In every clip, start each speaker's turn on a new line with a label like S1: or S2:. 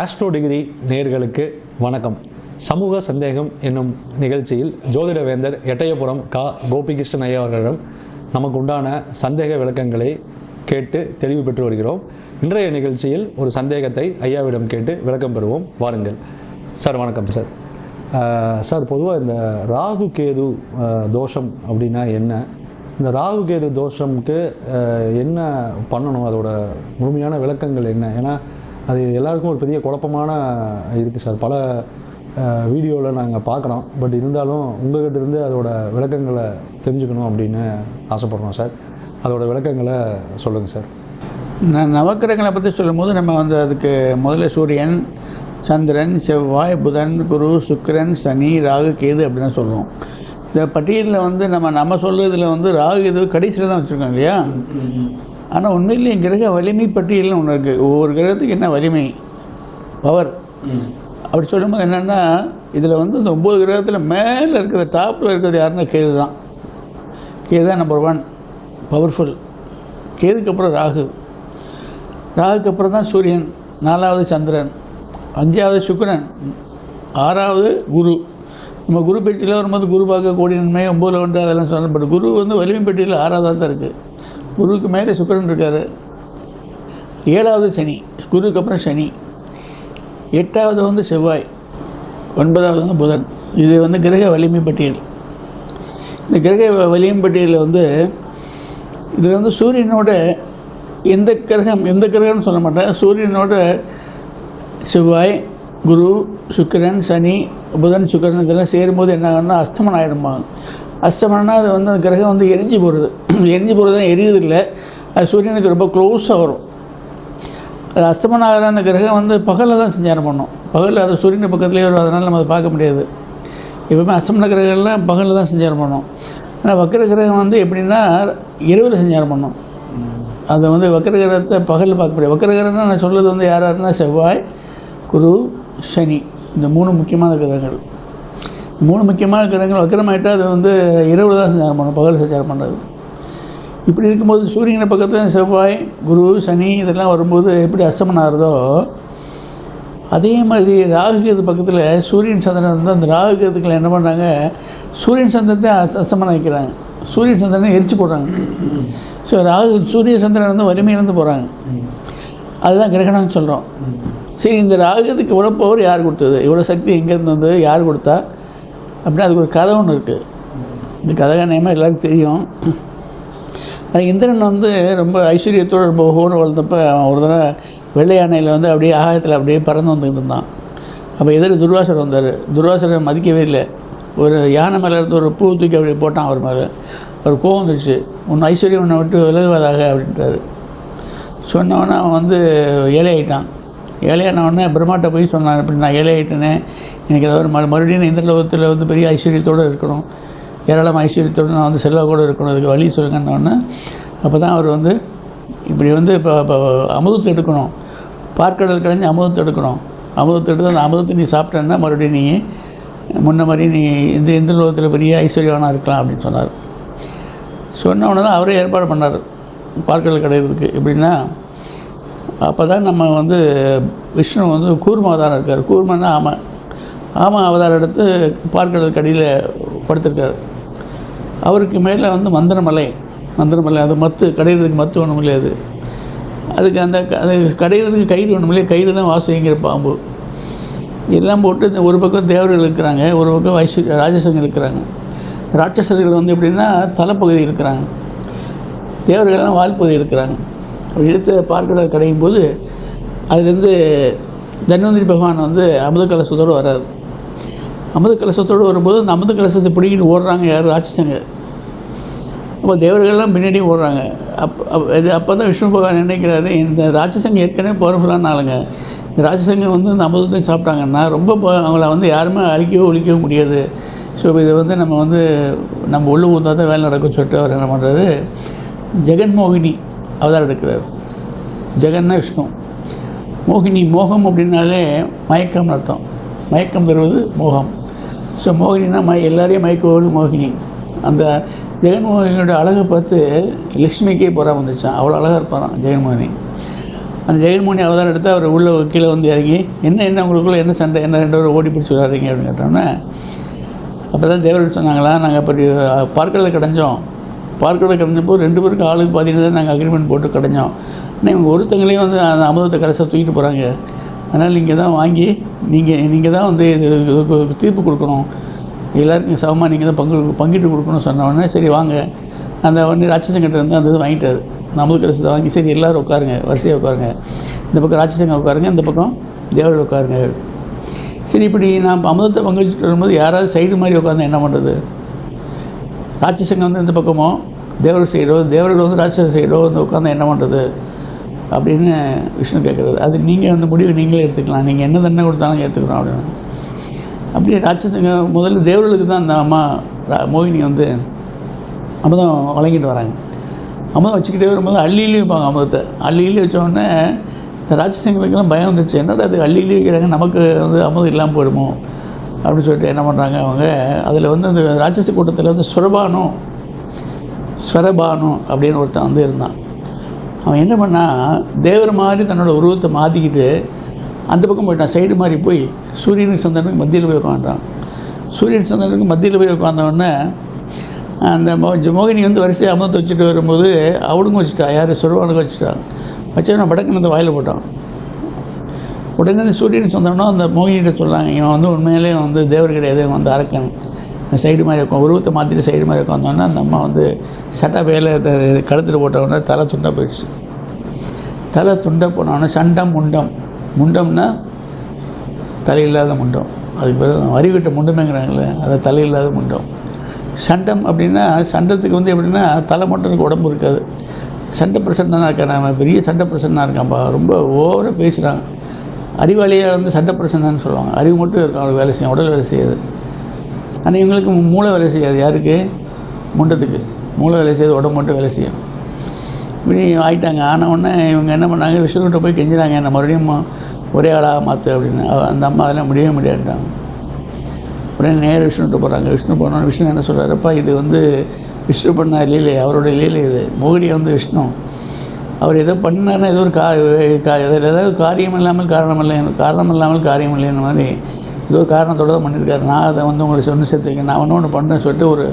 S1: Astro degree நேர்களுக்கு வணக்கம். சமூக சந்தேகம் என்னும் நிகழ்ச்சியில் ஜோதிடவேந்தர் எட்டயபுரம் கா. கோபிகிருஷ்ணன் ஐயா அவர்களிடம் நமக்கு உண்டான சந்தேக விளக்கங்களை கேட்டு தெளிவு பெற்று வருகிறோம். இன்றைய நிகழ்ச்சியில் ஒரு சந்தேகத்தை ஐயாவிடம் கேட்டு விளக்கம் பெறுவோம். வாருங்கள். சார் வணக்கம் சார். சார் பொதுவாக இந்த ராகு கேது தோஷம் அப்படின்னா என்ன? இந்த ராகு கேது தோஷம்க்கு என்ன பண்ணணும்? அதோட முழுமையான விளக்கங்கள் என்ன? ஏன்னா அது எல்லாருக்கும் ஒரு பெரிய குழப்பமான இருக்குது சார். பல வீடியோவில் நாங்கள் பார்க்குறோம் பட் இருந்தாலும் உங்ககிட்ட இருந்து அதோட விளக்கங்களை தெரிஞ்சுக்கணும் அப்படின்னு ஆசைப்படுறோம் சார். அதோட விளக்கங்களை சொல்லுங்கள் சார்.
S2: நான் நவக்கிரகங்களை பற்றி சொல்லும்போது நம்ம வந்து அதுக்கு முதல்ல சூரியன் சந்திரன் செவ்வாய் புதன் குரு சுக்கிரன் சனி ராகு கேது அப்படி தான் சொல்லுவோம். இந்த பட்டியலில் வந்து நம்ம நம்ம சொல்கிறதுல வந்து ராகு இது கடைசியில் தான் வச்சுருக்கோம் இல்லையா? ஆனால் உண்மையிலேயே கிரக வலிமை பட்டியல்னு ஒன்று இருக்குது ஒவ்வொரு கிரகத்துக்கு என்ன வலிமை? பவர் அப்படி சொல்லும்போது என்னென்னா இதில் வந்து இந்த ஒம்பது கிரகத்தில் மேலே இருக்கிறது டாப்பில் இருக்கிறது யாருன்னா கேது தான். கேது தான் நம்பர் ஒன் பவர்ஃபுல் கேதுக்கு அப்புறம் ராகு. ராகுக்கு அப்புறம் தான் சூரியன். நாலாவது சந்திரன். அஞ்சாவது சுக்கிரன். ஆறாவது குரு. நம்ம குரு பெட்டியில் வரும்போது குரு பார்க்க கோடி நன்மை ஒம்பதில் வந்து அதெல்லாம் சொன்னோம் பட் குரு வந்து வலிமை பெட்டியில் ஆறாவதாக தான் இருக்குது குருவுக்கு மேலே சுக்கரன் இருக்கார். ஏழாவது சனி குருவுக்கு அப்புறம் சனி. எட்டாவது வந்து செவ்வாய் ஒன்பதாவது வந்து புதன். இது வந்து கிரக வலிமை பட்டியல். இந்த கிரக வ- வலிமை பட்டியலில் வந்து இதில் வந்து சூரியனோட எந்த கிரகம் எந்த கிரகம்னு சொல்ல மாட்டேன். சூரியனோட செவ்வாய் குரு சுக்கிரன் சனி புதன் சுக்கிரன் இதெல்லாம் சேரும்போது என்ன ஆகும்னா அஸ்தமனம் ஆகிடுமா அஸ்தமனம்னா அது வந்து அந்த கிரகம் வந்து எரிஞ்சு போகிறது எரிஞ்சு போகிறது தான் அது சூரியனுக்கு ரொம்ப க்ளோஸாக வரும். அது அஸ்தமனம் ஆகிற அந்த கிரகம் வந்து பகலில் தான் சஞ்சாரம் பண்ணும். பகலில் அது சூரியன் பக்கத்துலேயே வரும் அதனால் நம்ம அதை பார்க்க முடியாது. எப்பவுமே அஸ்தமன கிரகங்கள்லாம் பகலில் தான் சஞ்சாரம் பண்ணும். ஆனால் வக்கர கிரகம் வந்து எப்படின்னா இரவில் சஞ்சாரம் பண்ணும். அதை வந்து வக்கர கிரகத்தை பகலில் பார்க்க முடியாது. வக்கர கிரகம்னா நான் சொல்கிறது வந்து யார் யாருன்னா செவ்வாய் குரு சனி. இந்த மூணு முக்கியமான கிரகங்கள். மூணு முக்கியமான கிரகங்கள். வக்கரமாயிட்டால் அது வந்து இரவு தான் சஞ்சாரம் பண்ணும் பகல் சஞ்சாரம் பண்ணுறது இப்படி இருக்கும்போது சூரியனை பக்கத்தில் செவ்வாய் குரு சனி இதெல்லாம் வரும்போது எப்படி அஸ்தமனம் ஆகுதோ அதே மாதிரி ராகுகேது பக்கத்தில் சூரியன் சந்திரன் வந்து அந்த ராகுகேதுக்களை என்ன பண்ணுறாங்க சூரியன் சந்திரத்தை அஸ் அஸ்தமனம் வைக்கிறாங்க சூரியன் சந்திரனை எரிச்சு போடுறாங்க. ஸோ ராகு சூரிய சந்திரன் வந்து வறுமையிலேருந்து போகிறாங்க அதுதான் கிரகணம்னு சொல்கிறோம் சரி இந்த ராகுகத்துக்கு இவ்வளோ பவர் யார் கொடுத்தது? இவ்வளோ சக்தி எங்கேருந்து வந்து யார் கொடுத்தா? அப்படின்னா அதுக்கு ஒரு கதை ஒன்று இருக்குது இந்த கதை நேயமாக எல்லாருக்கும் தெரியும். அது இந்திரன் வந்து ரொம்ப ஐஸ்வர்யத்தோடு ரொம்ப ஹோடு வளர்ந்தப்ப அவன் ஒரு தடவை வெள்ளை யானையில் வந்து அப்படியே ஆகாயத்தில் அப்படியே பறந்து வந்துக்கிட்டு இருந்தான். அப்போ எதிர துர்வாசர் வந்தார். துர்வாசரை மதிக்கவே இல்லை. ஒரு யானை மேலே இருந்து ஒரு பூ தூக்கி அப்படியே போட்டான் அவர் மேலே. அவர் கோவம் வந்துருச்சு. உன் ஐஸ்வர்யம் உன்னை விட்டு விலகுவதாக அப்படின்ட்டார். சொன்னவொன்னே அவன் வந்து ஏழையாயிட்டான். ஆகிட்டான் உடனே பிரம்மாட்ட போய் சொன்னான் இப்படி நான் ஏழையாயிட்டேனே எனக்கு ஏதாவது ம மறுபடியும் இந்த லோகத்தில் வந்து பெரிய ஐஸ்வர்யத்தோடு இருக்கணும். ஏராளம் ஐஸ்வர்யத்தோடு நான் வந்து செல்வாக்கூட இருக்கணும் அதுக்கு வழி சொல்லுங்கன்னொன்னே அப்போ தான் அவர் வந்து இப்படி வந்து இப்போ இப்போ அமுதத்தை எடுக்கணும். பார்க்கடல் கடைஞ்சி அமுதத்தை எடுக்கணும். அமுதத்தை எடுத்து அந்த அமுதத்தை நீ சாப்பிட்டேன்னா மறுபடியும் நீ முன்ன மாதிரி நீ இந்த இந்த லோகத்தில் பெரிய ஐஸ்வர்யவானாக இருக்கலாம் அப்படின்னு சொன்னார். சொன்ன உடனே தான் அவரே ஏற்பாடு பண்ணார். பார்க்கடல் கடையிறதுக்கு. எப்படின்னா அப்போ தான் நம்ம வந்து விஷ்ணு வந்து கூர்ம அவதாரம் இருக்கார். கூர்மன்னா ஆமை. ஆமை அவதாரம் எடுத்து பார்க்கடல் கடியில் படுத்திருக்கார். அவருக்கு மேலே வந்து மந்திரமலை. மந்திரமலை அது மத்து கடையிறதுக்கு மத்து ஒன்றும் இல்லையாது அது. அதுக்கு அந்த க- அது கடையிறதுக்கு கயிறு ஒன்றும் இல்லையா கயிறு தான் வாசுங்கிற பாம்பு. எல்லாம் போட்டு ஒரு பக்கம் தேவர்கள் இருக்கிறாங்க ஒரு பக்கம் ஐஸ்வர்ய ராஜசங்கள் இருக்கிறாங்க. ராட்சசர்கள் வந்து எப்படின்னா தலைப்பகுதி இருக்கிறாங்க. தேவர்கள்லாம் வால்பகுதி இருக்கிறாங்க. அப்படி எடுத்து பார்க்கடல் கடையும் போது அதுலேருந்து தன்வந்திரி பகவான் வந்து அமுத கலசத்தோடு வர்றார். அமுத கலசத்தோடு வரும்போது அந்த அமுத கலசத்தை பிடிக்கிட்டு ஓடுறாங்க யார்? ராட்சசங்க. அப்போ தேவர்கள்லாம் பின்னாடி ஓடுறாங்க. அப் அப் இது அப்போ தான் விஷ்ணு பகவான் நினைக்கிறாரு? இந்த ராட்சசங்க ஏற்கனவே பவர்ஃபுல்லான ஆளுங்க. இந்த ராட்சசங்க வந்து இந்த அமுதத்தை சாப்பிட்டாங்கன்னா ரொம்ப அவங்கள வந்து யாருமே அழிக்கவோ ஒழிக்கவோ முடியாது. ஸோ இதை வந்து நம்ம வந்து நம்ம உள்ளே ஊந்தால் தான் வேலை நடக்கும் சொல்லிட்டு அவர் என்ன பண்ணுறாரு ஜெகன்மோகினி. அவதாரம் எடுக்கிறார். ஜெகன்னா விஷ்ணு. மோகினி மோகம் அப்படின்னாலே மயக்கம் அர்த்தம். மயக்கம் தருவது மோகம். ஸோ மோகினினா மய எல்லாரையும் மயக்குவது மோகினி. அந்த ஜெகன்மோகினியோட அழகை பார்த்து லக்ஷ்மிக்கே போகிறா வந்துச்சான் அவ்வளோ அழகாக இருப்பாராம் ஜெகன்மோகினி? அந்த ஜெகன்மோகினி அவதாரம் எடுத்து அவர் உள்ள கீழே வந்து இறங்கி என்ன என்ன உங்களுக்குள்ள என்ன சண்டை என்ன ரெண்டு பேரும் ஓடி பிடிச்சி விளாட்றீங்க அப்படின்னு கேட்டோன்னே அப்போ தான் தேவர்கள் சொன்னாங்களா நாங்கள் அப்படி பார்க்கல கிடஞ்சோம். பார்க்கடலில் கிடஞ்சப்போ ரெண்டு பேருக்கும் ஆளுக்கு பார்த்தீங்கன்னா தான் நாங்கள் அக்ரிமெண்ட் போட்டு கிடஞ்சோம். ஆனால் இவங்க ஒருத்தங்களையும் வந்து அந்த அமுதத்தை கரைசை தூக்கிட்டு போகிறாங்க அதனால் நீங்கள் தான் வாங்கி நீங்கள் நீங்கள் தான் வந்து இது தீர்ப்பு கொடுக்கணும். எல்லாருக்கும் சமமாக நீங்கள் தான் பங்கு பங்கிட்டு கொடுக்கணும்னு சொன்ன உடனே சரி வாங்க. அந்த உடனே ராட்சசங்கிட்ட இருந்து அந்த இது வாங்கிட்டார். நமது கடைசி வாங்கி சரி எல்லோரும் உட்காருங்க வரிசையாக உட்காருங்க. இந்த பக்கம் ராட்சசங்க உட்காருங்க இந்த பக்கம் தேவர்கள் உட்காருங்க. சரி இப்படி நான் அமுதத்தை பங்களிச்சுட்டு வரும்போது யாராவது சைடு மாதிரி உட்காந்து என்ன பண்ணுறது ராட்சசங்க வந்து இந்த பக்கமோ தேவர் சைடோ தேவர்கள் வந்து ராட்சசம் சைடோ வந்து உட்காந்து என்ன பண்ணுறது அப்படின்னு விஷ்ணு கேட்குறது அது நீங்கள் அந்த முடிவை நீங்களே எடுத்துக்கலாம். நீங்கள் என்ன தண்டனை கொடுத்தாலும் ஏற்றுக்கிறோம் அப்படின்னு. அப்படியே ராட்சசங்க முதல்ல தேவர்களுக்கு தான் அந்த அம்மா ரா- மோகினி வந்து அமுதம் வழங்கிட்டு வராங்க. அமுதம் வச்சுக்கிட்டே வரும்போது அள்ளியிலே வைப்பாங்க அமுதத்தை. அள்ளியிலே வச்சோடனே இந்த ராட்சசங்களுக்கெல்லாம் பயம் வந்துச்சு என்னடா அது அள்ளியிலே வைக்கிறாங்க நமக்கு வந்து அமுதம் இல்லாமல் போயிடுமோ? அப்படின்னு சொல்லிட்டு என்ன பண்ணுறாங்க அவங்க அதில் வந்து அந்த ராட்சச கூட்டத்தில் வந்து சுரபானும் ஸ்வரபானு அப்படின்னு ஒருத்தன் வந்து இருந்தான். அவன் என்ன பண்ணால் தேவர் மாதிரி தன்னோட உருவத்தை மாற்றிக்கிட்டு அந்த பக்கம் போயிட்டான். சைடு மாதிரி போய் சூரியனுக்கு சந்திரனுக்கு மத்தியில் போய் உட்காந்துட்டான் சூரியன் சந்திரனுக்கு மத்தியில் போய் உட்காந்தவொடனே அந்த மோ- மோகினி வந்து வரிசையாக அமர்த்து வச்சுட்டு வரும்போது அவளுங்க வச்சுட்டா. யார்? சுரவானுக்கு வச்சுட்டான் நான் படக்குன்னு அந்த வாயில் போட்டான். உடனே அந்த சூரியன் சந்திரனும் அந்த மோகினிகிட்ட சொல்கிறாங்க இவன் வந்து உண்மையிலே வந்து தேவர் கிடையாது இவன் வந்து அரக்கன். சைடு மாதிரி இருக்கும். உருவத்தை மாற்றிட்டு சைடு மாதிரி உட்காந்தோன்னா அந்த அம்மா வந்து சட்டை வேலை கழுத்தில் போட்டவுடனே தலை துண்டை போயிடுச்சு. தலை துண்டை போனவொடனே சண்டம் முண்டம். முண்டம்னா தலையில்லாத முண்டம். அதுக்கு பிறகு அறிவிட்ட முண்டமேங்கிறாங்களே அது தலையில்லாத முண்டம். சண்டம் அப்படின்னா சண்டத்துக்கு வந்து எப்படின்னா தலை மட்டும் எனக்கு உடம்பு இருக்காது. சண்டை பிரசன்னாக இருக்கேன் நான் பெரிய சண்டை பிரசன்னாக இருக்கான்ப்பா ரொம்ப ஓவராக பேசுகிறாங்க அறிவாளியாக வந்து சண்டை பிரசன்னான்னு சொல்லுவாங்க. அறிவு மட்டும் இருக்கும் அவங்களுக்கு வேலை செய்யும் உடல் வேலை செய்யாது. ஆனால் இவங்களுக்கு மூளை வேலை செய்யாது. யாருக்கு? முண்டத்துக்கு. மூளை வேலை செய்யாது உடம்பு மட்டும் வேலை செய்யும். இப்படி ஆகிட்டாங்க ஆன உடனே இவங்க என்ன பண்ணாங்க? விஷ்ணுகிட்ட போய் கெஞ்சினாங்க என்ன மறுபடியும் ஒரே ஆளாக மாற்று அப்படின்னு. அந்த அம்மா அதெல்லாம் முடியவே முடியாட்டாங்க உடனே நேர விஷ்ணுகிட்ட போகிறாங்க விஷ்ணு போனோன்னு விஷ்ணு என்ன சொல்கிறாருப்பா இது வந்து விஷ்ணு பண்ண லீலை அவருடைய லீலை இது. மோகினி வந்து விஷ்ணு. அவர் ஏதோ பண்ணார்னா ஏதோ ஒரு கா கா- இதில் ஏதாவது காரியம் இல்லாமல் காரணம் இல்லை காரணம் இல்லாமல் காரியம் இல்லைன்னு மாதிரி ஏதோ காரணத்தோடு தான் பண்ணியிருக்காரு. நான் அதை வந்து உங்களுக்கு சொன்ன சேர்த்துக்கேன் நான் ஒன்று ஒன்று பண்ணுறேன்னு சொல்லிட்டு ஒரு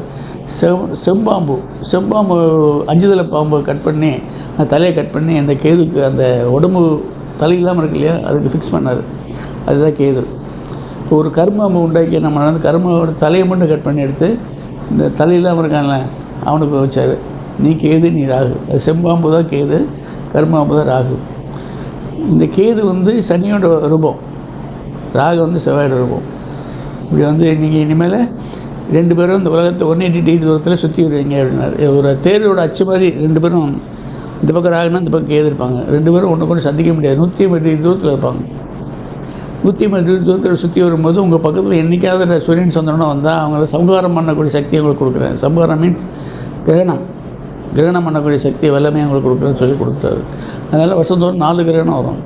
S2: செம் செம்பாம்பு செம்பாம்பு அஞ்சுதலை பாம்பு கட் பண்ணி அந்த தலையை கட் பண்ணி அந்த கேதுக்கு அந்த உடம்பு தலை இல்லாமல் இருக்கு இல்லையா? அதுக்கு ஃபிக்ஸ் பண்ணார். அதுதான் கேது. இப்போ ஒரு கருமாம்பு உண்டாக்கி நம்ம வந்து கருமாவோட தலையை மட்டும் கட் பண்ணி எடுத்து இந்த தலை இல்லாமல் இருக்கான்ல அவனுக்கு வச்சார். நீ கேது நீ ராகு. அது செம்பாம்பு தான் கேது கருமாம்பு தான் ராகு. இந்த கேது வந்து சனியோட ரூபம். ராகு வந்து செவ்வாயோட இருக்கும் இப்படி வந்து நீங்கள் இனிமேல் ரெண்டு பேரும் இந்த உலகத்தை ஒன் எயிட்டி டிகிரி தூரத்தில் சுற்றி வருவீங்க அப்படின்னாரு. ஒரு தேரோட அச்சு மாதிரி ரெண்டு பேரும் இந்த பக்கம் ராகுனா இந்த பக்கம் எழுதிருப்பாங்க இருப்பாங்க. ரெண்டு பேரும் ஒன்று கொண்டு சந்திக்க முடியாது. நூற்றி ஐம்பது டிகிரி தூரத்தில் இருப்பாங்க. நூற்றி ஐம்பது டிகிரி தூரத்தில் சுற்றி வரும்போது உங்கள் பக்கத்தில் என்றைக்காவது சூரியன் சொந்தம்னா வந்தால் அவங்கள சமகாரம் பண்ணக்கூடிய சக்தி உங்களுக்கு கொடுக்குறேன். சமகாரம் மீன்ஸ் கிரகணம். கிரகணம் பண்ணக்கூடிய சக்தி வல்லமையை உங்களுக்கு கொடுக்குறேன்னு சொல்லி கொடுத்தாரு. அதனால் வருஷந்தோறும் நாலு கிரகணம் வரும்.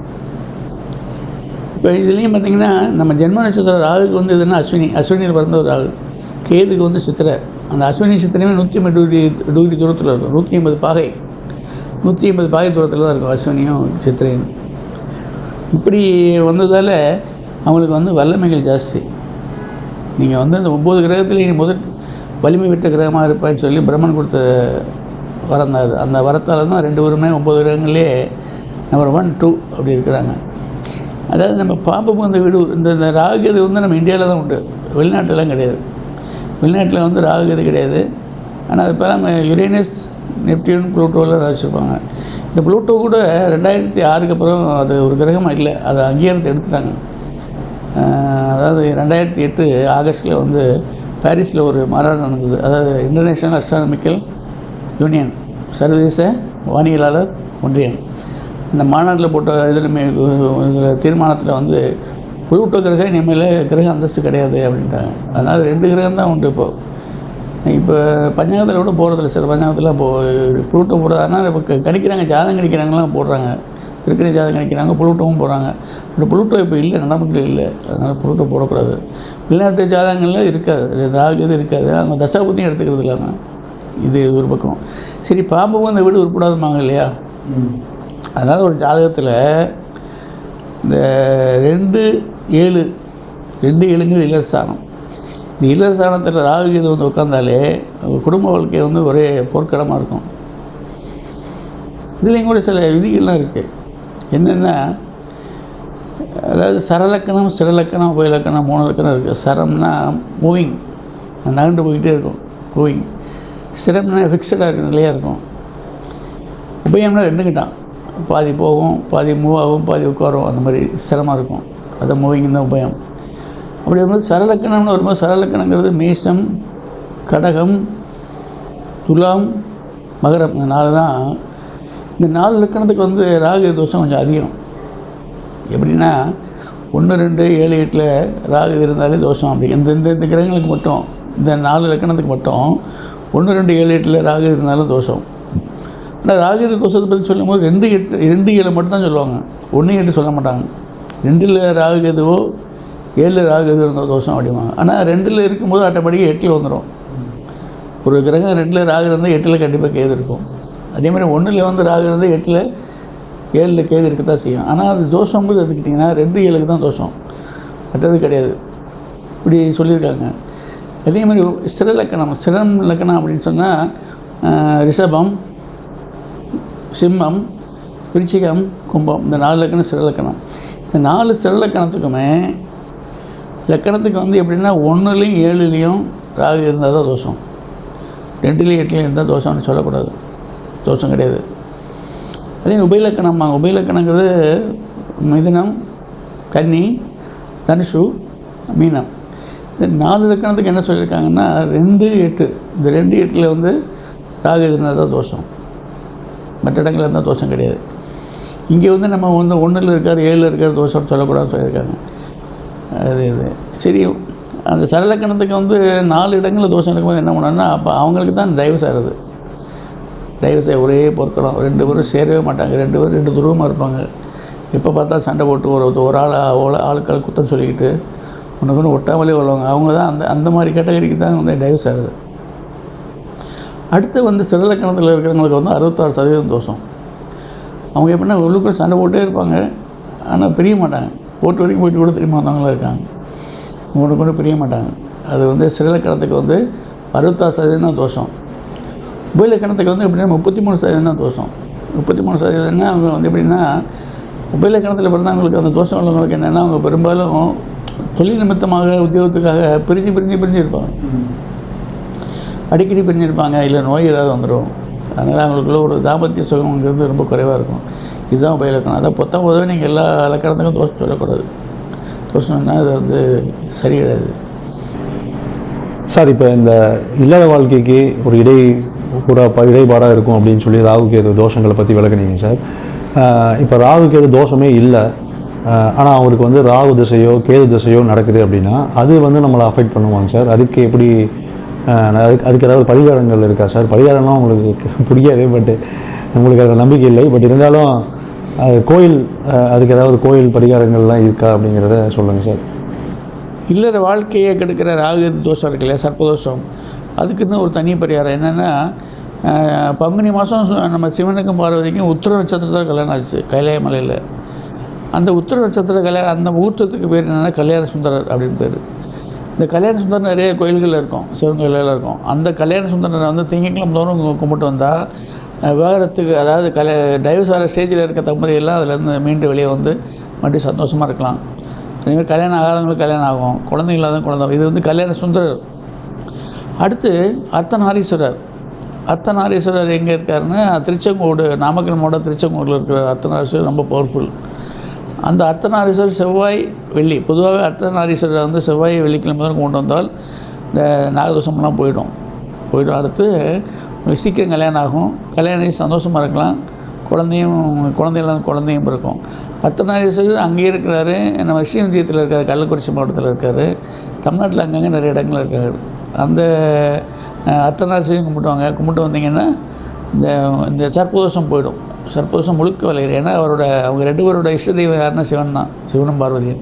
S2: இப்போ இதுலேயும் பார்த்தீங்கன்னா நம்ம ஜென்ம நட்சத்திர ராகுக்கு வந்து எதுனா அஸ்வினி அஸ்வினியில் பிறந்த ஒரு ராகு. கேதுக்கு வந்து சித்திரை. அந்த அஸ்வினி சித்திரையுமே நூற்றி ஐம்பது டிகிரி டிகிரி தூரத்தில் இருக்கும். நூற்றி ஐம்பது பாகை. நூற்றி ஐம்பது பாகை தூரத்தில் தான் இருக்கும் அஸ்வினியும் சித்திரையும். இப்படி வந்ததால் அவங்களுக்கு வந்து வல்லமைகள் ஜாஸ்தி. நீங்கள் வந்து அந்த ஒம்பது கிரகத்துலேயும் முதல் வலிமை விட்ட கிரகமாக இருப்பான்னு சொல்லி பிரம்மன் கொடுத்த வரம் தான் அது. அந்த வரத்தால் தான் ரெண்டு பேருமே ஒம்பது கிரகங்களே நம்பர் ஒன் டூ அப்படி இருக்கிறாங்க. அதாவது நம்ம பாம்பு அந்த வீடு இந்த இந்த ராகுகது வந்து நம்ம இந்தியாவில் தான் உண்டு. வெளிநாட்டிலலாம் கிடையாது. வெளிநாட்டில் வந்து ராகுகது கிடையாது. ஆனால் அது பேர் நம்ம யுரேனஸ் நெப்டியூன் ப்ளூட்டோவில் தான் வச்சுருப்பாங்க. இந்த ப்ளூட்டோ கூட ரெண்டாயிரத்தி ஆறுக்கு அப்புறம் அது ஒரு கிரகமாக இல்லை அதை அங்கீகாரத்தை எடுத்துட்டாங்க. அதாவது ரெண்டாயிரத்தி எட்டு ஆகஸ்ட்டில் வந்து பாரிஸில் ஒரு மாநாடு நடந்தது. அதாவது இன்டர்நேஷ்னல் அஸ்ட்ரானமிக்கல் யூனியன் சர்வதேச வானியலாளர் ஒன்றியம். இந்த மாநாட்டில் போட்ட இதில் இதில் தீர்மானத்தில் வந்து புளூட்டோ கிரகம் இனிமேல் கிரக அந்தஸ்து கிடையாது அப்படின்ட்டாங்க அதனால் ரெண்டு கிரகம் தான் உண்டு இப்போது இப்போ பஞ்சாங்கத்தில் கூட போகிறதில்ல சார். பஞ்சாங்கத்தில் இப்போது புளூட்டோ போடுறதுனா இப்போ கணிக்கிறாங்க ஜாதகம் கணிக்கிறாங்களாம் போடுறாங்க. திருக்கணி ஜாதகம் கணிக்கிறாங்க புளூட்டோவும் போடுறாங்க. பட் புளூட்டோ இப்போ இல்லை நடமுறையில் இல்லை. அதனால் புளூட்டோ போடக்கூடாது. வெளிநாட்டு ஜாதகங்கள்லாம் இருக்காது. ராகு இது இருக்காது. அவங்க தசாபுத்தியும் எடுத்துக்கிறது இல்லாமல் இது ஒரு பக்கம். சரி பாம்புக்கும் அந்த வீடு உருப்படாதுமாங்க இல்லையா? அதனால் ஒரு ஜாதகத்தில் இந்த ரெண்டு ஏழு ரெண்டு ஏழுங்கிறது இல்லஸ்தானம் இந்த இல்லஸ்தானத்தில் ராகு இது வந்து உட்காந்தாலே குடும்ப வாழ்க்கை வந்து ஒரே போர்க்களமாக இருக்கும். இதுலேயும் கூட சில விதிகள்லாம் இருக்குது என்னென்னா அதாவது சரலக்கணம் சிறலக்கணம் உபயலக்கணம் மூணு லக்கணம் இருக்குது சரம்னா மூவிங் நகண்டு போய்கிட்டே இருக்கும். மூவிங் சிரம்னா ஃபிக்ஸடாக இருக்கும் நிலையாக இருக்கும். உபயம்னா ரெண்டுக்கிட்டான் பாதி போகும் பாதி மூவ் ஆகும் பாதி உட்காரும். அந்த மாதிரி ஸ்திரமாக இருக்கும். அதை மூவிங் தான் உபயம். அப்படி வரும்போது சரலக்கணம்னு வரும்போது சரலக்கணங்கிறது மேஷம் கடகம் துலாம் மகரம். இந்த நாலு தான். இந்த நாலு லக்கணத்துக்கு வந்து ராகு தோஷம் கொஞ்சம் அதிகம். எப்படின்னா ஒன்று ரெண்டு ஏழு எட்டில் ராகு இருந்தாலே தோஷம். அப்படி இந்த இந்த இந்த கிரகங்களுக்கு மட்டும் இந்த நாலு லக்கணத்துக்கு மட்டும் ஒன்று ரெண்டு ஏழு எட்டில் ராகு இருந்தாலும் தோஷம். ஆனால் ராகு தோஷத்தை பற்றி சொல்லும்போது ரெண்டு எட்டு ரெண்டு ஏழு மட்டும்தான் சொல்லுவாங்க. ஒன்று எட்டு சொல்ல மாட்டாங்க. ரெண்டில் ராகு எதுவோ ஏழில் ராகு எது இருந்தால் தோஷம் அப்படிவாங்க ஆனால் ரெண்டில் இருக்கும்போது ஆட்டோமேட்டிக்காக எட்டில் வந்துடும் ஒரு கிரகம் ரெண்டில் ராகு இருந்தால் எட்டில் கண்டிப்பாக கேது இருக்கும். அதே மாதிரி ஒன்றில் வந்து ராகு இருந்தால் எட்டில் ஏழில் கேது இருக்க தான் செய்யும். ஆனால் அது தோஷங்கிறது எடுத்துக்கிட்டிங்கன்னா ரெண்டு ஏழுக்கு தான் தோஷம். மற்றது கிடையாது. இப்படி சொல்லியிருக்காங்க. அதே மாதிரி ஸ்திர லக்கணம் லக்கணம் அப்படின்னு சொன்னால் ரிஷபம் சிம்மம் விருச்சிகம் கும்பம் இந்த நாலு லக்கணம் சிறலக்கணம் இந்த நாலு சிறலக்கணத்துக்குமே லக்கணத்துக்கு வந்து எப்படின்னா ஒன்றுலேயும் ஏழுலேயும் ராகு இருந்தால் தான் தோஷம். ரெண்டுலேயும் எட்டுலேயும் இருந்தால் தோஷம்னு சொல்லக்கூடாது. தோஷம் கிடையாது. அதே உபயலக்கணம்மா உபயலக்கணங்கிறது மிதுனம் கன்னி தனுஷு மீனம். இந்த நாலு லக்கணத்துக்கு என்ன சொல்லியிருக்காங்கன்னா ரெண்டு எட்டு. இந்த ரெண்டு எட்டில் வந்து ராகு இருந்தால் தான் தோஷம். மற்ற இடங்களில் இருந்தால் தோஷம் கிடையாது. இங்கே வந்து நம்ம வந்து ஒன்றில் இருக்கார் ஏழில் இருக்கார் தோஷம்னு சொல்லக்கூடாதுன்னு சொல்லியிருக்காங்க. அது இது சரி அந்த சரலக்கணத்துக்கு வந்து நாலு இடங்களில் தோஷம் இருக்கும்போது என்ன பண்ணணும்னா அப்போ அவங்களுக்கு தான் டைவர்ஸ் ஆகிறது டைவர்ஸ் ஒரே பொருட்களும் ரெண்டு பேரும் சேரவே மாட்டாங்க. ரெண்டு பேரும் ரெண்டு துருவமாக இருப்பாங்க. எப்போ பார்த்தா சண்டை போட்டு ஒரு ஒரு ஆள் அவ்வளோ ஆளுக்கள் குத்தம் சொல்லிக்கிட்டு உனக்கு ஒன்று ஒட்டாமலே வருவாங்க அவங்க தான் அந்த அந்த மாதிரி கேட்டகரிக்கு தான் வந்து டைவர்ஸ் ஆகுது அடுத்து வந்து சிறலக்கணத்தில் இருக்கிறவங்களுக்கு வந்து அறுபத்தாறு சதவீதம் தோஷம். அவங்க எப்படின்னா உள்ளுக்குள்ள சண்டை போட்டே இருப்பாங்க. ஆனால் பிரிய மாட்டாங்க. ஓட்டு வரைக்கும் போயிட்டு கூட திரும்ப வந்தவங்களாம் இருக்காங்க. உங்களை கூட பிரிய மாட்டாங்க. அது வந்து சிறலக்கணத்துக்கு வந்து அறுபத்தாறு சதவீதம் தான் தோஷம். உபயலக்கணத்துக்கு வந்து எப்படின்னா முப்பத்தி மூணு சதவீதம் தான் தோஷம். முப்பத்தி மூணு சதவீதம்னா அவங்க வந்து எப்படின்னா உபயலக்கணத்தில் பிறந்தவங்களுக்கு அந்த தோஷம் உள்ளவங்களுக்கு என்னென்னா அவங்க பெரும்பாலும் தொழில் நிமித்தமாக உத்தியோகத்துக்காக பிரிஞ்சு பிரிஞ்சு பிரிஞ்சு இருப்பாங்க. அடிக்கடி பிரிஞ்சிருப்பாங்க இல்லை நோய் ஏதாவது வந்துடும் அதனால் அவங்களுக்குள்ள ஒரு தாம்பத்திய சுகம்ங்கிறது ரொம்ப குறைவாக இருக்கும். இதுதான் உபயலக்கணம் அதான் பொத்தம் பொதுவாக நீங்கள் எல்லா இலக்கணத்துக்கும் தோசை சொல்லக்கூடாது. தோஷம்னா அது வந்து சரி கிடையாது
S1: சார் இப்போ இந்த இல்லற வாழ்க்கைக்கு ஒரு இடை கூட இடைபாடாக இருக்கும் அப்படின்னு சொல்லி ராகு கேது தோஷங்களை பற்றி விளக்குனீங்க சார். இப்போ ராகு கேது தோஷமே இல்லை. ஆனால் அவருக்கு வந்து ராகு திசையோ கேது திசையோ நடக்குது அப்படின்னா அது வந்து நம்மளை அஃபெக்ட் பண்ணுவாங்க சார். அதுக்கு எப்படி அதுக்கு அதுக்கு ஏதாவது பரிகாரங்கள் இருக்கா சார்? பரிகாரம்லாம் உங்களுக்கு பிடிக்காது பட்டு உங்களுக்கு அதில் நம்பிக்கை இல்லை. பட் இருந்தாலும் அது கோயில் அதுக்கு ஏதாவது கோயில் பரிகாரங்கள்லாம் இருக்கா அப்படிங்கிறத சொல்லுங்கள் சார்.
S2: இல்லற வாழ்க்கையை கெடுக்கிற ராகு தோஷம் இருக்கு இல்லையா? சர்ப்பதோஷம் அதுக்குன்னு ஒரு தனி பரிகாரம் என்னென்னா பங்குனி மாதம் நம்ம சிவனுக்கும் பார்வதிக்கும் உத்திர நட்சத்திரத்தில் கல்யாணம் ஆச்சு கைலாய மலையில். அந்த உத்திர நட்சத்திர கல்யாணம் அந்த முகூர்த்தத்துக்கு பேர் என்னென்னா கல்யாண சுந்தரர் அப்படின்னு பேர். இந்த கல்யாண சுந்தரர் நிறைய கோயில்கள் இருக்கும் சிவன் இருக்கும். அந்த கல்யாண சுந்தரனை வந்து திங்கட்கிழமை தோறும் கும்பிட்டு வந்தால் விவகாரத்துக்கு அதாவது கல டைவர்ஸ் ஆகிற ஸ்டேஜில் இருக்க தம்பதியெல்லாம் அதுலேருந்து மீண்டு வெளியே வந்து மறுபடியும் சந்தோஷமாக இருக்கலாம். அதேமாதிரி கல்யாணம் ஆகாதவங்களுக்கு கல்யாணம் ஆகும் குழந்தைங்களாக இல்லாத குழந்தை இது வந்து கல்யாண சுந்தரர். அடுத்து அர்த்தநாரீஸ்வரர். அர்த்தநாரீஸ்வரர் எங்கே இருக்காருன்னா திருச்செங்கோடு நாமக்கல் மாவட்டம் திருச்செங்கோடில் இருக்கிற அர்த்தநாரீஸ்வரர் ரொம்ப பவர்ஃபுல் அந்த அர்த்தநாரீஸ்வரர் செவ்வாய் வெள்ளி. பொதுவாகவே அர்த்தநாரீஸ்வரர் வந்து செவ்வாய் வெள்ளிக்கிழமை தான் கொண்டு வந்தால் இந்த நாகதோஷம்லாம் போயிடும். போயிடும். அடுத்து உங்களுக்கு சீக்கிரம் கல்யாணம் ஆகும். கல்யாணம் ஆகி சந்தோஷமாக இருக்கலாம். குழந்தையும் குழந்தைகளும் குழந்தையும் இருக்கும் அர்த்தநாரீஸ்வரர் அங்கேயே இருக்கிறாரு. நம்ம ஸ்ரீநந்தியத்தில் இருக்கார் கள்ளக்குறிச்சி மாவட்டத்தில் இருக்கார். தமிழ்நாட்டில் அங்கங்கே நிறைய இடங்கள் இருக்கார். அந்த அஹ், கும்பிட்டுவாங்க. கும்பிட்டு வந்தீங்கன்னா இந்த இந்த சர்ப்பதோஷம் போயிடும். சர்ப்பதோஷம் முழுக்க விளையிற ஏன்னா அவரோட அவங்க ரெண்டு பேரோட இஷ்ட தெய்வம் யாருன்னா சிவன் தான் சிவனும் பார்வதியும்.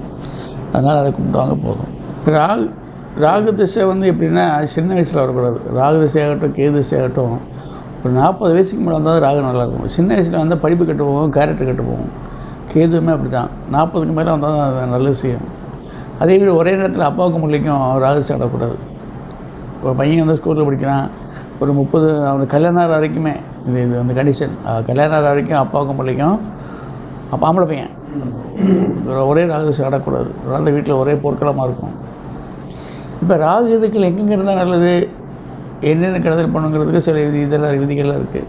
S2: அதனால் அதை கும்பிட்டுவாங்க போதும். ராகு ராகு திசை வந்து எப்படின்னா சின்ன வயசில் வரக்கூடாது. ராகு திசையாகட்டும் கேது திசையாகட்டும் ஒரு நாற்பது வயசுக்கு மேலே வந்தால் ராகு நல்லாயிருக்கும் சின்ன வயசில் வந்தால் படிப்பு கெட்டு போவோம் கேரக்டர் கெட்டு போவோம் கேதுவுமே அப்படி தான் நாற்பதுக்கு மேலே வந்தால் தான் அது நல்ல விஷயம் அதே மாதிரி ஒரே நேரத்தில் அப்பாவுக்கும் பிள்ளைக்கும் ராகு சாடக்கூடாது இப்போ பையன் வந்து ஸ்கூலில் படிக்கிறான். ஒரு முப்பது அவனுக்கு கல்யாணம் ஆகிற வரைக்குமே இது இது அந்த கண்டிஷன் கல்யாணம் வரைக்கும் அப்பாவுக்கும் பிள்ளைக்கும் அப்போ ஆம்பளை பையன். ஒரே ராகு சாடக்கூடாது அந்த வீட்டில் ஒரே பொருட்களமாக இருக்கும். இப்போ ராகு இதுக்கள் எங்கெங்க இருந்தால் நல்லது? என்னென்ன கெடுதல் பண்ணுங்கிறதுக்கு சில விதி இதெல்லாம் விதிகள்லாம் இருக்குது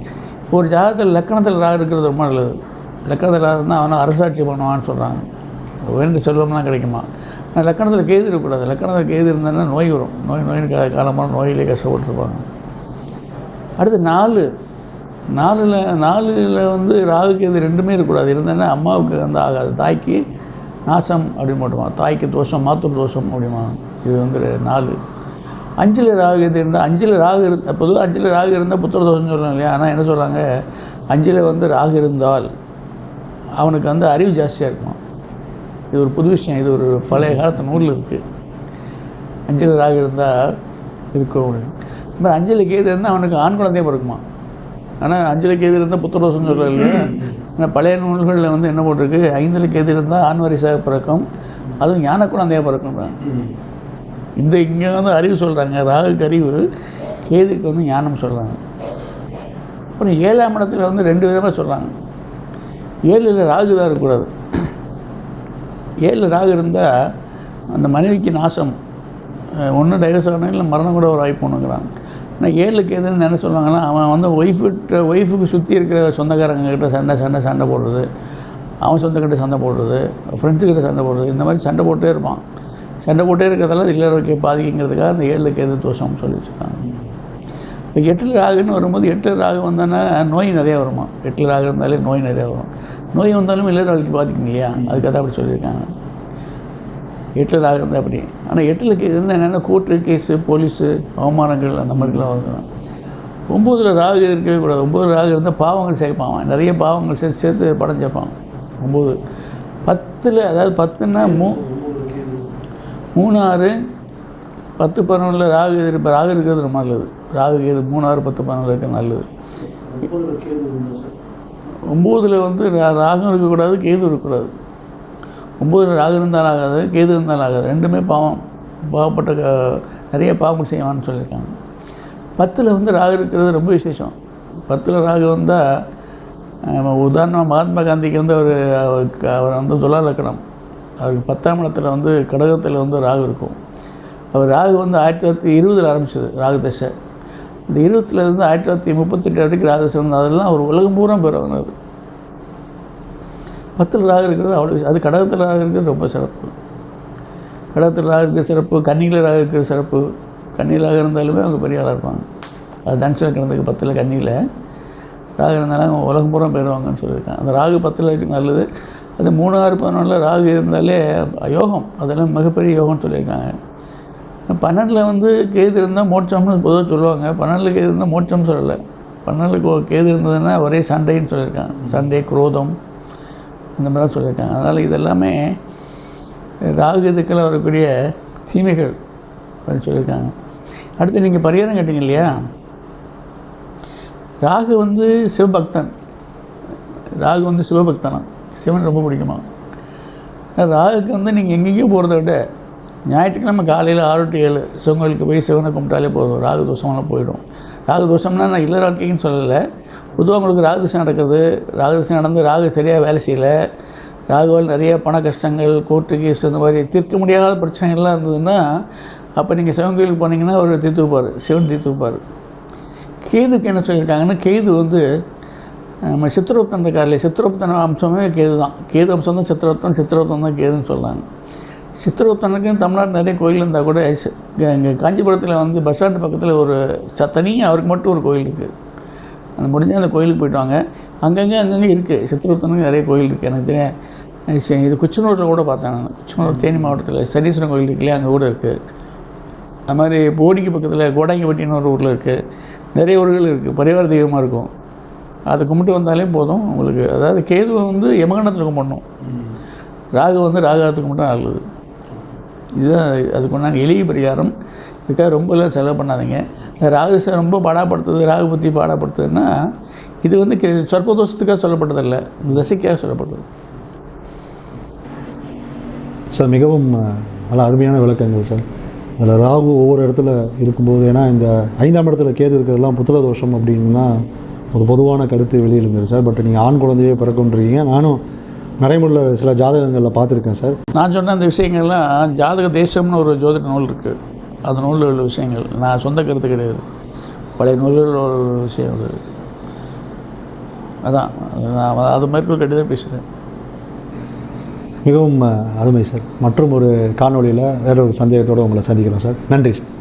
S2: ஒரு ஜாதகத்தில் லக்கணத்தில் ராகு இருக்கிறது ரொம்ப நல்லது. லக்கணத்தில் ராகு இருந்தால் அவனை அரசாட்சி பண்ணுவான்னு சொல்கிறாங்க வேண்டு செல்வம்லாம் கிடைக்குமா? ஆனால் லக்கணத்தில் கேது இருக்கக்கூடாது. லக்கணத்தில் கேது இருந்தாங்கன்னா நோய் வரும். நோய் நோயின் காலமான நோயிலே கஷ்டப்பட்டுருப்பாங்க. அடுத்து நாலு. நாலில் நாலில் வந்து ராகு கேது ரெண்டுமே இருக்கக்கூடாது இருந்தேன்னா அம்மாவுக்கு வந்து ஆகாது. தாய்க்கு நாசம் அப்படின்னு போட்டுமா தாய்க்கு தோஷம் மாத்தூர் தோஷம் அப்படிமா இது வந்து நாலு. அஞ்சில் ராகு இது இருந்தால் அஞ்சில் ராகு இருந்த பொதுவாக அஞ்சில் ராகு இருந்தால் புத்திர தோஷம்னு சொல்கிறாங்க இல்லையா? ஆனால் என்ன சொல்கிறாங்க அஞ்சில் வந்து ராகு இருந்தால் அவனுக்கு வந்து அறிவு ஜாஸ்தியாக இருக்குமா? இது ஒரு புது விஷயம். இது ஒரு பழைய காலத்து நூலில் இருக்குது அஞ்சில் ராகு இருந்தால் இருக்கும் அப்படின்னு. இந்த மாதிரி இருந்தால் அவனுக்கு ஆண் குழந்தையே பிறக்குமா? ஆனால் அஞ்சில் எதிர் இருந்தால் புத்திரதோஷம் சொல்ல இல்லையா ஆனால் பழைய நூல்களில் வந்து என்ன போட்டிருக்கு? ஐந்தில் கேது இருந்தால் ஆண்வரிசாக பிறக்கும். அதுவும் ஞான குழந்தையாக பிறக்கும்ன்றாங்க இந்த இங்கே வந்து அறிவு சொல்கிறாங்க ராகுக்கு அறிவு கேதுக்கு வந்து ஞானம் சொல்கிறாங்க அப்புறம் ஏழாம் இடத்துல வந்து ரெண்டு விதமாக சொல்கிறாங்க ஏழில் ராகு தான் இருக்கக்கூடாது. ஏழில் ராகு இருந்தால் அந்த மனைவிக்கு நாசம். ஒன்றும் டைவர்ஸ் ஆகணும் இல்லை மரணம் கூட ஒரு வாய்ப்பு ஒன்றுங்கிறாங்க ஆனால் ஏழுக்கு எதுன்னு என்ன சொல்லுவாங்கன்னா அவன் வந்து ஒய்ஃபுட்ட ஒய்ஃபுக்கு சுற்றி இருக்கிற சொந்தக்காரங்கக்கிட்ட சண்டை சண்டை சண்டை போடுறது. அவன் சொந்தக்கிட்ட சண்டை போடுறது. ஃப்ரெண்ட்ஸுக்கிட்ட சண்டை போடுறது. இந்த மாதிரி சண்டை போட்டே இருப்பான். சண்டை போட்டே இருக்கிறதால இல்லறக்கை பாதிக்குங்கிறதுக்காக அந்த ஏழுக்கு எது தோஷம்னு சொல்லி வச்சுருக்காங்க. இப்போ எட்டில் ராகுன்னு வரும்போது எட்டில் ராகு வந்தோன்னா நோய் நிறையா வருமா எட்டில் ராகு இருந்தாலே நோய் நிறையா வரும். நோய் வந்தாலும் இல்லறவைக்கு பாதிக்கும் இல்லையா? அதுக்காக அப்படி சொல்லியிருக்காங்க. எட்டில் ராகு இருந்தால் அப்படி ஆனால் எட்டில் இருந்தால் என்னென்னா கோர்ட்டு கேஸு போலீஸு அவமானங்கள் அந்த மாதிரிலாம் வந்துடும். ஒம்போதில் ராகு இருக்கவே கூடாது. ஒம்பது ராகு இருந்தால் பாவங்கள் சேர்ப்பான் நிறைய பாவங்கள் சேர்த்து சேர்த்து படம் சேர்ப்பான். ஒம்பது. பத்தில் அதாவது பத்துன்னா மூ மூணாறு பத்து பதினொன்றில் ராகு இப்போ ராகு இருக்கிறது ரொம்ப நல்லது. ராகு கேது மூணாறு பத்து பதினொன்று இருக்க நல்லது. ஒம்போதில் வந்து ரா- ராகும் இருக்கக்கூடாது கேது இருக்கக்கூடாது. ஒம்பது ராகு இருந்தால் ஆகாது கேது இருந்தால் ஆகாது ரெண்டுமே பாவம். பாவப்பட்ட க- நிறைய பாவம் செய்வான்னு சொல்லியிருக்காங்க. பத்தில் வந்து ராகு இருக்கிறது ரொம்ப விசேஷம். பத்தில் ராகு வந்தால் உதாரணமாக மகாத்மா காந்திக்கு வந்து அவர் அவர் வந்து துலா லக்கணம். அவருக்கு பத்தாம் இடத்துல வந்து கடகத்தில் வந்து ராகு இருக்கும். அவர் ராகு வந்து ஆயிரத்தி தொள்ளாயிரத்தி இருபதில் ஆரம்பிச்சது ராகு தசை. இந்த இருபத்துலேருந்து ஆயிரத்தி தொள்ளாயிரத்தி முப்பத்தெட்டு வரைக்கும் ராகு தசை வந்து அதெல்லாம் அவர் உலகம் பூரா பேர் பத்தில் ராகு இருக்கிறது அவ்வளோ விஷயம். அது கடகத்தில் ராகு இருக்கிறது ரொம்ப சிறப்பு. கடகத்தில் ராகு இருக்கிற சிறப்பு கன்னியில் ராகு இருக்கிற சிறப்பு. கன்னியில் இருந்தாலுமே அவங்க பெரிய ஆளாக இருப்பாங்க. அது தனுஷில் கிடந்ததுக்கு பத்தில் கன்னியில். ராகு இருந்தாலும் அவங்க உலகம் பூரா போயிடுவாங்கன்னு சொல்லியிருக்காங்க. அந்த ராகு பத்தில் இருக்கு நல்லது. அது மூணு ஆறு பதினொன்றில் ராகு இருந்தாலே யோகம். அதெல்லாம் மிகப்பெரிய யோகம்னு சொல்லியிருக்காங்க. பன்னெண்டில் வந்து கேது இருந்தால் மோட்சம்னு பொதுவாக சொல்லுவாங்க. பன்னெண்டில் கேது இருந்தால் மோட்சம்னு சொல்லலை. பன்னெண்டுக்கு கேது இருந்ததுன்னா ஒரே சண்டைன்னு சொல்லியிருக்காங்க. சண்டை குரோதம். அந்த மாதிரி தான் சொல்லியிருக்காங்க. அதனால் இதெல்லாமே ராகு இதுக்கள் வரக்கூடிய தீமைகள் அப்படின்னு சொல்லியிருக்காங்க. அடுத்து நீங்கள் பரிகாரம் கேட்டீங்க இல்லையா? ராகு வந்து சிவபக்தன். ராகு வந்து சிவபக்தனா? சிவன் ரொம்ப பிடிக்குமா? ராகுக்கு வந்து நீங்கள் எங்கேயும் போகிறத விட ஞாயிற்றுக்கிழமை காலையில் ஆறு டு ஏழு சிவங்களுக்கு போய் சிவனை கும்பிட்டாலே போதும். ராகு தோஷம்லாம் போயிடும். ராகு தோஷம்னா நான் இல்லை வாழ்க்கைன்னு சொல்லலை. பொதுவாக உங்களுக்கு ராகுதிசை நடக்குது. ராகு நடந்து ராகு சரியாக வேலை செய்யலை. ராகுவால் நிறைய பண கஷ்டங்கள் கோர்ட்டு கேஸ் இந்த மாதிரி தீர்க்க முடியாத பிரச்சனைகள்லாம் இருந்ததுன்னா அப்போ நீங்கள் சிவன் கோயிலுக்கு போனீங்கன்னா அவர் தீர்த்து வைப்பார் சிவன் தீர்த்து வைப்பார் கேதுக்கு என்ன சொல்லியிருக்காங்கன்னா கேது வந்து நம்ம சித்திரகுப்தன் இருக்கார்ல சித்திரகுப்தன் அம்சமே கேது தான். கேது அம்சம் தான் சித்திரகுப்தன் சித்திரகுப்தன் தான் கேதுன்னு சொல்கிறாங்க சித்திரகுப்தனுக்கு தமிழ்நாடு நிறைய கோயில் இருந்தால் கூட இங்கே காஞ்சிபுரத்தில் வந்து பஸ் ஸ்டாண்டு பக்கத்தில் ஒரு ச தனியாக அவருக்கு மட்டும் ஒரு கோயில் இருக்குது அந்த முடிஞ்சால் அந்த கோயிலுக்கு போயிட்டு வாங்க. அங்கங்கே அங்கங்கே இருக்குது சித்திரகுப்தனுக்கு நிறைய கோயில் இருக்குது எனக்கு தெரியும் இது குச்சனூரில் கூட பார்த்தேன் நான். குச்சனூர் தேனி மாவட்டத்தில் சனீஸ்வரன் கோயில் இருக்கு இல்லையா அங்கே கூட இருக்குது அது மாதிரி போடிக்கு பக்கத்தில் கோடாங்கிப்பட்டின்னு ஒரு ஊரில் இருக்குது நிறைய ஊர்கள் இருக்குது பரிவார தெய்வமாக இருக்கும். அதை கும்பிட்டு வந்தாலே போதும் உங்களுக்கு. அதாவது கேதுவை வந்து யமகண்டத்தில் கும்பிடணும். ராகு வந்து ராகாத்துக்கு மட்டும் நல்லது. இதுதான் அதுக்கு உண்டான எளிய பரிகாரம். இதுக்காக ரொம்பலாம் செலவு பண்ணாதீங்க. ராகு சார் ரொம்ப பாடாப்படுத்துது ராகு பற்றி பாடாப்படுத்துதுன்னா இது வந்து கி- சொற்ப தோஷத்துக்காக சொல்லப்பட்டதில்லை. இந்த தசைக்காக சொல்லப்பட்டது.
S1: சார் மிகவும் நல்ல அருமையான விளக்கங்கள் சார். அதில் ராகு ஒவ்வொரு இடத்துல இருக்கும்போது ஏன்னா இந்த ஐந்தாம் இடத்துல கேது இருக்கிறதெல்லாம் புத்திர தோஷம் அப்படின்னா ஒரு பொதுவான கருத்து வெளியில் இருந்தது சார். பட் நீங்கள் ஆண் குழந்தையே பிறக்குன்றீங்க நானும் நடைமுறையில் சில ஜாதகங்களில் பார்த்துருக்கேன் சார்.
S2: நான் சொன்ன அந்த விஷயங்கள்லாம் ஜாதக தேசம்னு ஒரு ஜோதிட நூல் இருக்குது அந்த நூலில் உள்ள விஷயங்கள். நான் சொந்த கருத்து கிடையாது. பழைய நூல்களில் உள்ள விஷயம் அது. அதான். அது நான் அது மேற்கொள் கட்டி தான் பேசுகிறேன்
S1: மிகவும் அருமை சார். மற்றும் ஒரு காணொளியில் வேற ஒரு சந்தேகத்தோடு உங்களை சந்திக்கிறோம் சார். நன்றி சார்.